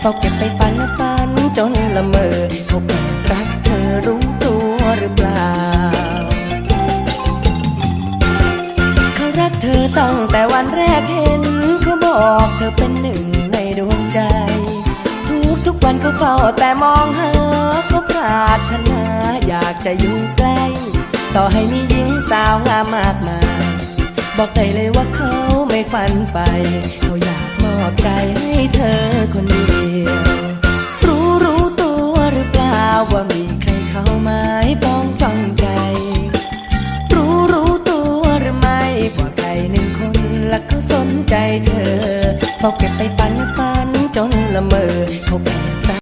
เฝ้าเก็บไปฝันและฝันจนละเมอเขาแอบรักเธอรู้ตัวหรือเปล่า เขารักเธอตั้งแต่วันแรกเห็น เขาบอกเธอเป็นหนึ่งในดวงใจ ทุกทุกวันเขาเฝ้าแต่มองหาเขาปรารถนาอยากจะอยู่ใกล้ต่อให้มีหญิงสาวงามมากมาย บอกได้เลยว่าเขาไม่ฝันไปเขาอยาก คนเดียว รู้รู้ตัวหรือเปล่าว่ามีใครเข้ามาป้องจองใจ รู้รู้ตัวหรือไม่ว่าใครหนึ่งคนและเขาสนใจเธอเขาเก็บไปฝันฝันจนละเมอเขาแก่